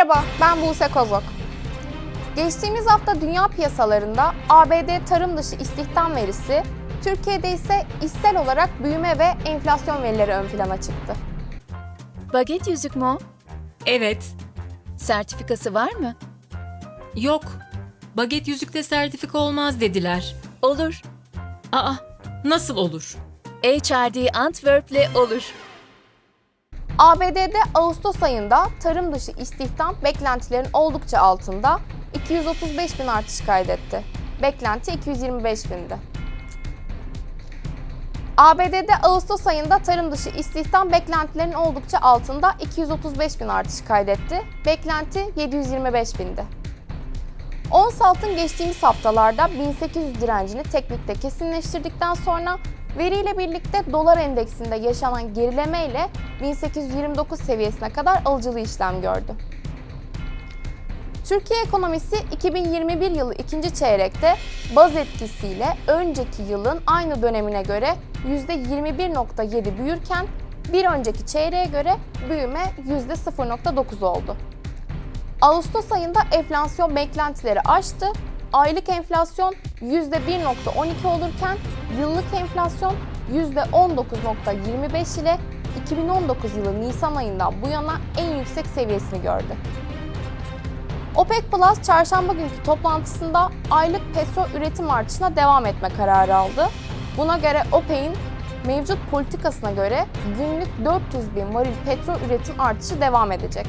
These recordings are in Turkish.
Merhaba, ben Buse Kozok. Geçtiğimiz hafta dünya piyasalarında ABD tarım dışı istihdam verisi, Türkiye'de ise işsel olarak büyüme ve enflasyon verileri ön plana çıktı. Baget yüzük mü o? Evet. Sertifikası var mı? Yok. Baget yüzükte sertifika olmaz dediler. Olur. Aa, nasıl olur? HRD Antwerp'le olur. ABD'de Ağustos ayında tarım dışı istihdam beklentilerin oldukça altında 235 bin artış kaydetti. Beklenti 225 bindi. ABD'de Ağustos ayında tarım dışı istihdam beklentilerin oldukça altında 235 bin artış kaydetti. Beklenti 725 bindi. Ons altın geçtiğimiz haftalarda 1800 direncini teknikte kesinleştirdikten sonra veriyle birlikte dolar endeksinde yaşanan gerileme ile 1829 seviyesine kadar alıcılı işlem gördü. Türkiye ekonomisi 2021 yılı ikinci çeyrekte baz etkisiyle önceki yılın aynı dönemine göre %21.7 büyürken bir önceki çeyreğe göre büyüme %0.9 oldu. Ağustos ayında enflasyon beklentileri aştı. Aylık enflasyon %1.12 olurken yıllık enflasyon %19.25 ile 2019 yılı Nisan ayından bu yana en yüksek seviyesini gördü. OPEC Plus çarşamba günkü toplantısında aylık petrol üretim artışına devam etme kararı aldı. Buna göre OPEC'in mevcut politikasına göre günlük 400 bin varil petrol üretim artışı devam edecek.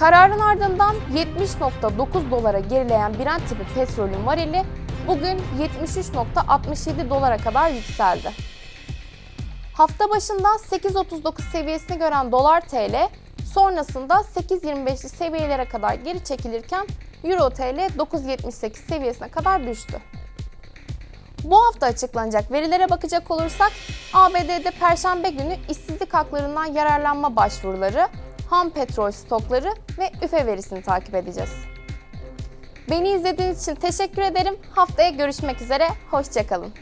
Kararın ardından 70.9 dolara gerileyen Brent tipi petrolün varili bugün 73.67 dolara kadar yükseldi. Hafta başında 8.39 seviyesini gören dolar TL sonrasında 8.25'li seviyelere kadar geri çekilirken Euro TL 9.78 seviyesine kadar düştü. Bu hafta açıklanacak verilere bakacak olursak ABD'de Perşembe günü işsizlik haklarından yararlanma başvuruları, ham petrol stokları ve üfe verisini takip edeceğiz. Beni izlediğiniz için teşekkür ederim. Haftaya görüşmek üzere, hoşçakalın.